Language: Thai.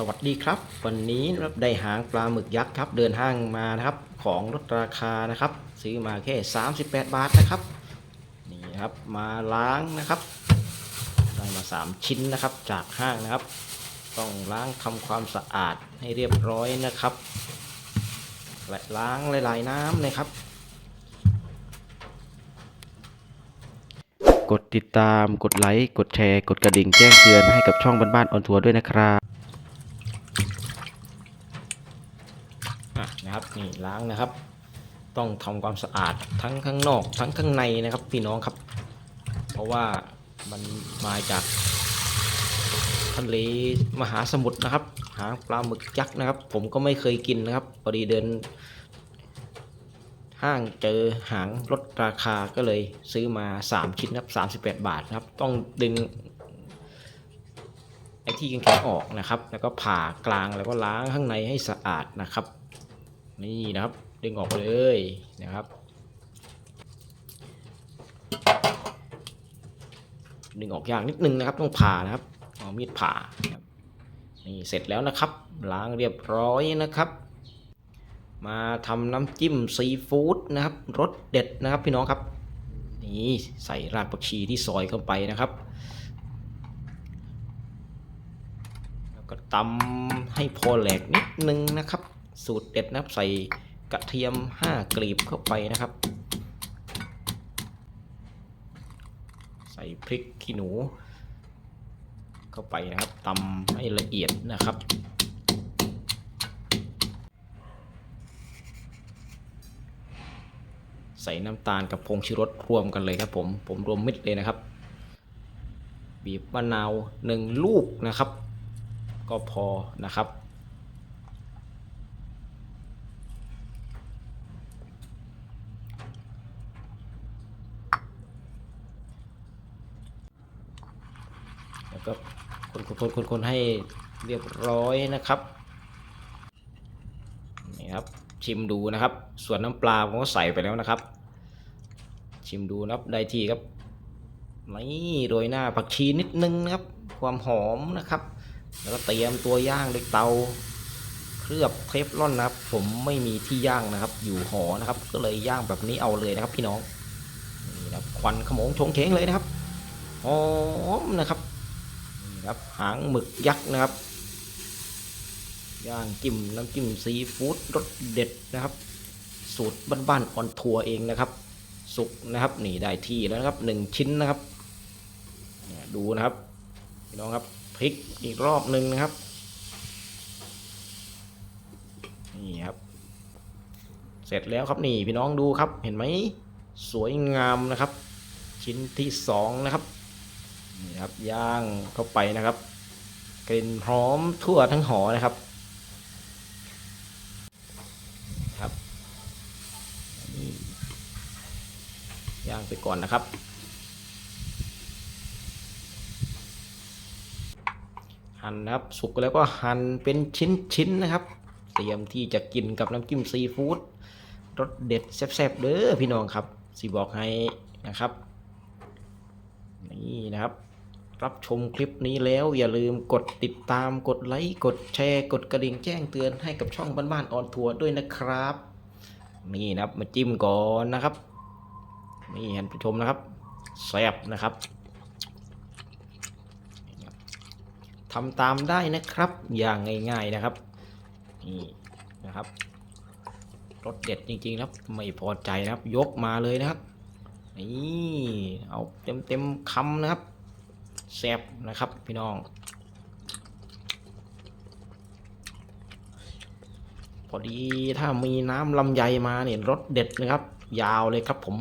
สวัสดีครับ วันนี้นะครับได้หางปลาหมึกยักษ์ครับ เดินห้างมานะครับของลดราคานะครับ ซื้อมาแค่ 38 บาทนะครับนี่ครับมาล้างนะครับได้มา 3 ชิ้นนะครับจากห้างนะครับ ต้องล้างทำความสะอาดให้เรียบร้อยนะครับและล้างหลายๆน้ำนะครับ กดติดตามกดไลค์กดแชร์ กดกระดิ่งแจ้งเตือนให้กับช่องบ้านๆออนทัวร์ด้วยนะครับ อะ นะครับนี่ล้างนะครับ ต้องทำความสะอาดทั้งข้างนอก ทั้งข้างในนะครับพี่น้องครับ เพราะว่ามันมาจากทะเลมหาสมุทรนะครับ หาปลาหมึกยักษ์นะครับ ผมก็ไม่เคยกินนะครับพอดีเดิน ห้างเจอหางลดราคาก็เลยซื้อมา 3 ชิ้นครับ38 บาทนะครับ ต้องดึงไอ้ที่แข็งๆออกนะครับ แล้วก็ผ่ากลางแล้วก็ล้างข้างในให้สะอาดนะครับ นี่นะครับ ดึงออกเลยนะครับ ดึงออกยากนิดนึงนะครับ ต้องผ่านะครับเอามีดผ่านี่เสร็จแล้วนะครับ ล้างเรียบร้อยนะครับ มาทำน้ำจิ้มซีฟู้ดนะครับรสเด็ดนะครับพี่น้องครับ นี่ใส่รากผักชีที่ซอยเข้าไปนะครับแล้วก็ตำให้พอแหลกนิดนึงนะครับ สูตรเด็ดนะครับใส่กระเทียม 5 กลีบเข้าไปนะครับ ใส่พริกขี้หนู เข้าไปนะครับตำให้ละเอียดนะครับใส่น้ำตาลกับผงชูรสรวมกันเลยครับผม ผมรวมมิดเลยนะครับ บีบมะนาวหนึ่งลูกนะครับ ก็พอนะครับ ก็คนคนคนคนให้เรียบร้อยนะครับนี่ครับชิมดูนะครับ ส่วนน้ำปลาผมก็ใส่ไปแล้วนะครับ ชิมดูนะครับได้ที่ครับนี่โรยหน้าผักชีนิดนึงนะครับ ความหอมนะครับ แล้วก็เตรียมตัวย่างด้วยเตาเคลือบเทฟลอนนะครับ ผมไม่มีที่ย่างนะครับ อยู่หอนะครับ ก็เลยย่างแบบนี้เอาเลยนะครับ พี่น้องนี่นะครับควันขโมงชงเชงเลยนะครับหอมนะครับ ครับหางหมึกยักษ์นะครับย่างจิ้มน้ำจิ้มซีฟู้ดรสเด็ดนะครับ สูตรบ้านๆออนทัวร์เองนะครับ สุกนะครับนี่ได้ที่แล้วนะครับหนึ่งชิ้นนะครับดูนะครับพี่น้องครับพลิกอีกรอบหนึ่งนะครับนี่ครับเสร็จแล้วครับนี่พี่น้องดูครับเห็นไหมสวยงามนะครับ ชิ้นที่สองนะครับ นี่ครับย่างเข้าไปนะครับกลิ่นหอมทั่วทั้งหอนะครับครับนี่ย่างไปก่อนนะครับ หั่นนะครับสุกแล้วก็หั่นเป็นชิ้นๆนะครับ เตรียมที่จะกินกับน้ำจิ้มซีฟู้ดรสเด็ดแซ่บๆเด้อพี่น้องครับสีบอกให้นะครับ นี่นะครับ รับชมคลิปนี้แล้วอย่าลืมกดติดตามกดไลค์กดแชร์ กดกระดิ่งแจ้งเตือนให้กับช่องบ้านๆออนทัวร์ด้วยนะครับ นี่นะครับมาจิ้มก่อนนะครับ นี่ท่านผู้ชมนะครับแซ่บนะครับทำตามได้นะครับอย่างง่าย ๆนะครับนี่นะครับรสเด็ดจริงๆครับไม่พอใจนะครับ ยกมาเลยนะครับนี่เอาเต็มๆคำนะครับ แซ่บนะครับพี่น้อง พอดีถ้ามีน้ำลำไยมาเนี่ยรสเด็ดนะครับ ยาวเลยครับผม